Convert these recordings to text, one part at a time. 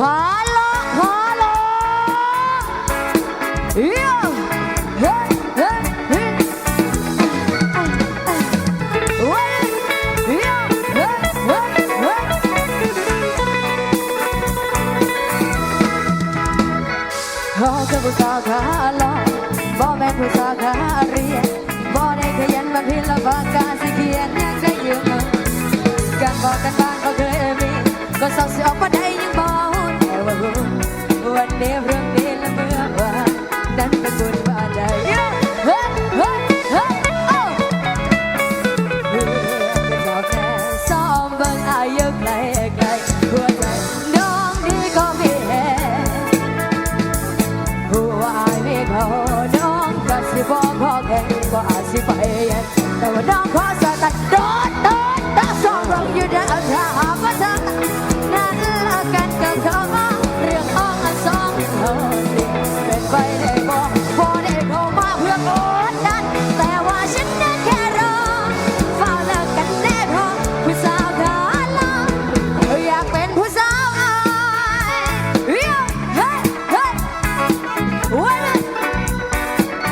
ขาลอขาลอเยี่ยมเฮ้เฮ้เฮ้เฮ้ยเยี่ยมเฮ้เฮ้เฮ้เราจะผู้สาวขาลอบ่แม่ผู้สาวขาเรียนบ่ได้ขยันมาพิลบากาสิเขียนยังได้ยืมกันบอกกันบ้างก็เคยมีก็เศร้าเสีออก ডাক্তার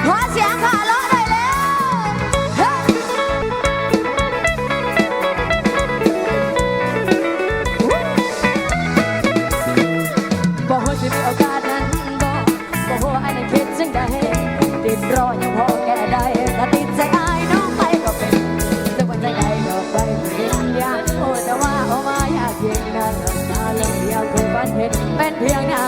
ขอเสียงขาเลาะได้แล้วบอกว่าจะมีโอกาสนั้นบอกบอกว่าอ้นั่นคิดจึงได้ติดรอยังพอแก้ได้ถ้าติดใจอายน้องไปก็เป็นจะวันใจใดก็ไปเป็นอยางโอ้แต่ว่าเอามาอยากเพียงนั้นนาเลื่อนเดียวคือฝันเห็นเป็นเพียงหน้า